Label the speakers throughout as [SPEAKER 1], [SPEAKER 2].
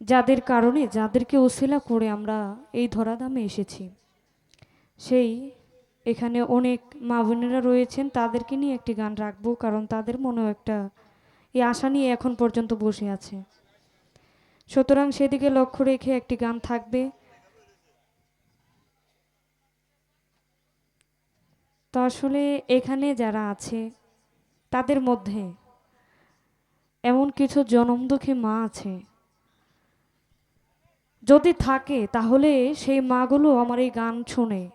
[SPEAKER 1] যাদের কারণে, যাদেরকে ওসিলা করে আমরা এই ধরাধামে এসেছি, সেই এখানে অনেক মা বোনেরা রয়েছেন, তাদেরকে নিয়ে একটি গান রাখব, কারণ তাদের মনেও একটা এই আশা নিয়ে এখন পর্যন্ত বসে আছে। সুতরাং সেদিকে লক্ষ্য রেখে একটি গান থাকবে। তো আসলে এখানে যারা আছে, তাদের মধ্যে এমন কিছু জনমদুখী মা আছে যদি থাকে, তাহলে সেই মাগুলো আমার এই গান শুনে।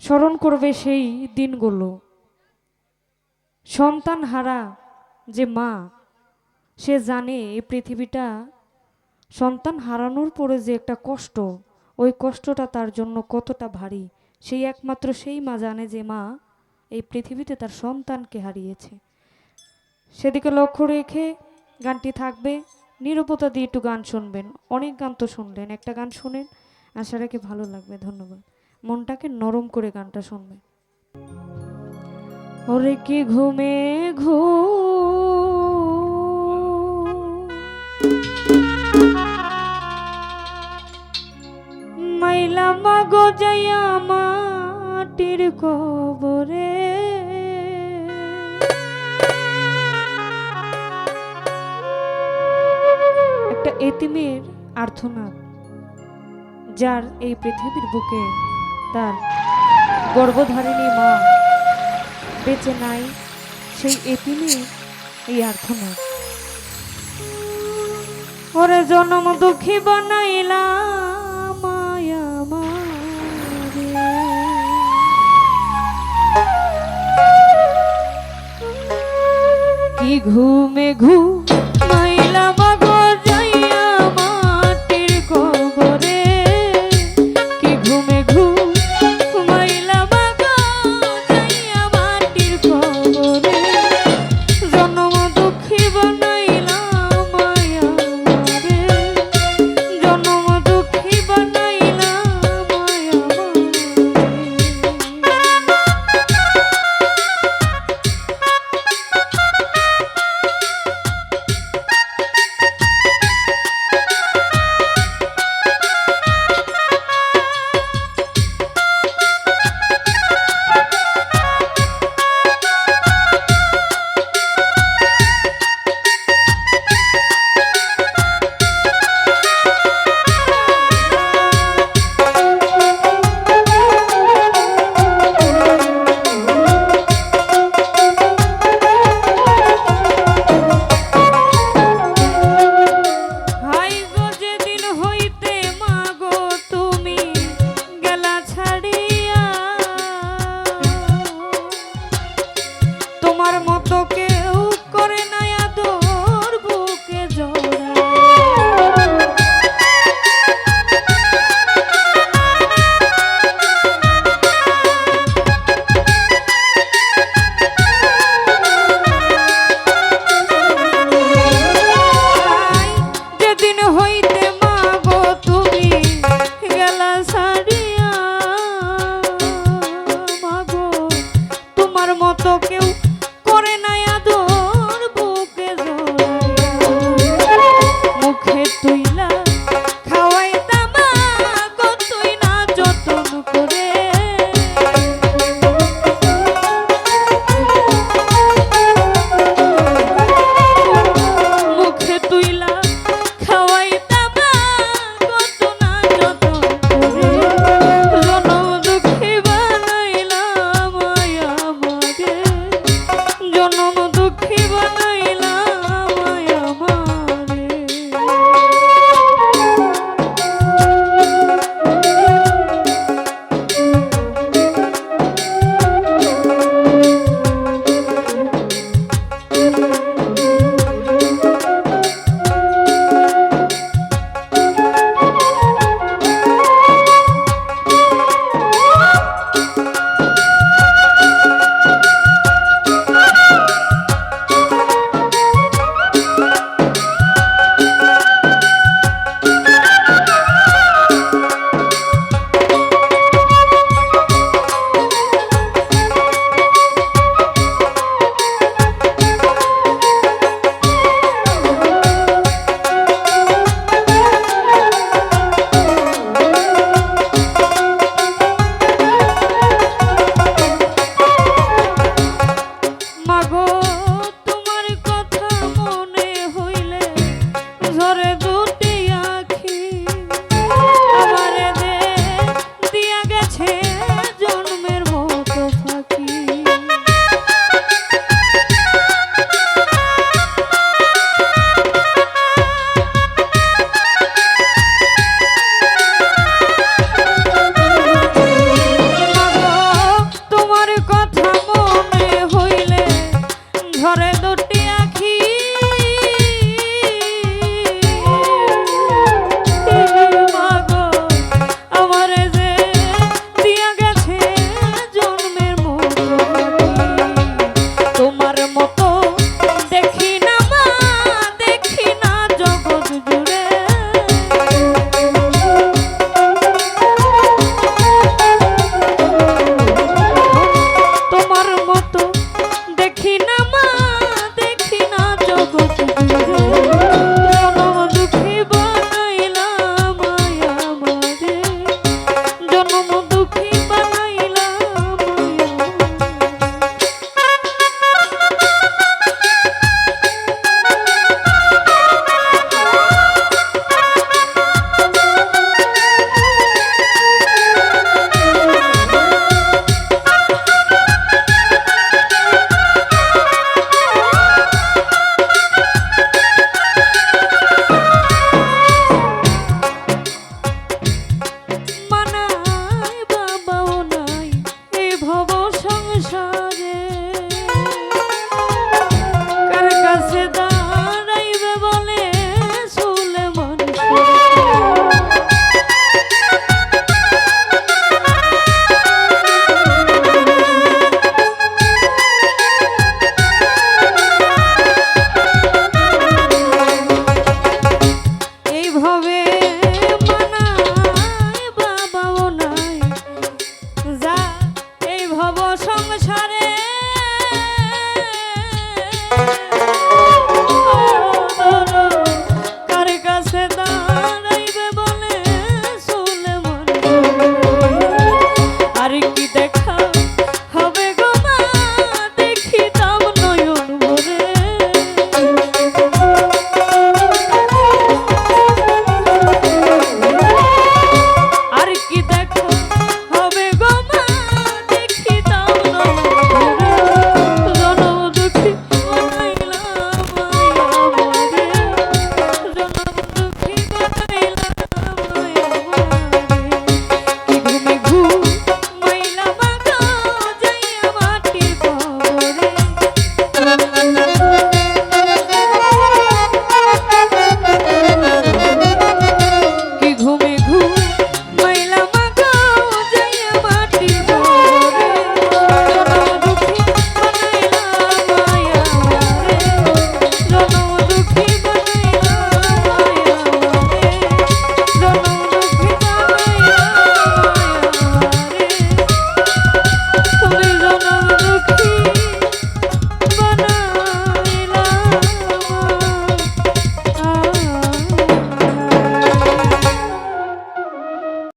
[SPEAKER 1] স্মরণ করবে সেই দিনগুলো। সন্তান হারা যে মা, সে জানে এই পৃথিবীটা সন্তান হারানোর পরে যে একটা কষ্ট, ওই কষ্টটা তার জন্য কতটা ভারী। সেই একমাত্র সেই মা জানে যে মা এই পৃথিবীতে তার সন্তানকে হারিয়েছে। সেদিকে লক্ষ্য রেখে গানটি থাকবে। নিরবতা দিয়ে একটু গান শুনবেন। অনেক গান তো শুনলেন। একটা গান শুনেন, আশা রাখি ভালো লাগবে। ধন্যবাদ। মনটাকে নরম করে গানটা শুনবেন। ওরে কি ঘুমে ঘু মাইলা মাগো যাইয়া মাটির কবরে এতিমের আর্থনাদ যার এই পৃথিবীর বুকে তার গর্ভধারিণী মা বেঁচে নাই, সেই এতিমে এই আর্থনাদ ওরে জনম দুঃখী। কি ঘুমে ঘুম দুঃখী